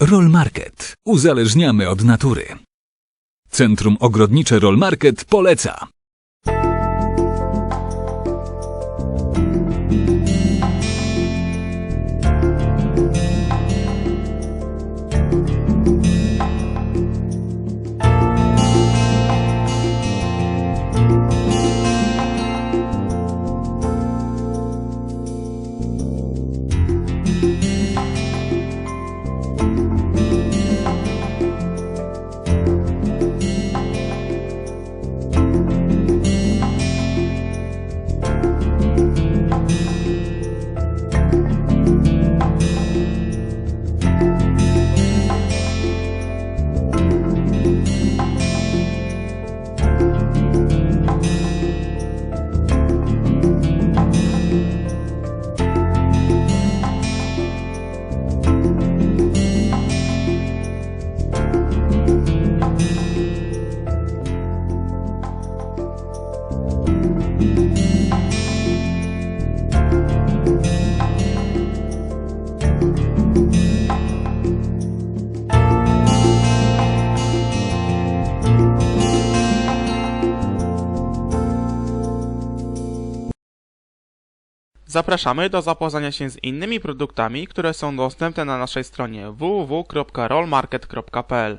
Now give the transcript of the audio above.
Roll Market. Uzależniamy od natury. Centrum Ogrodnicze Roll Market poleca. Zapraszamy do zapoznania się z innymi produktami, które są dostępne na naszej stronie www.rollmarket.pl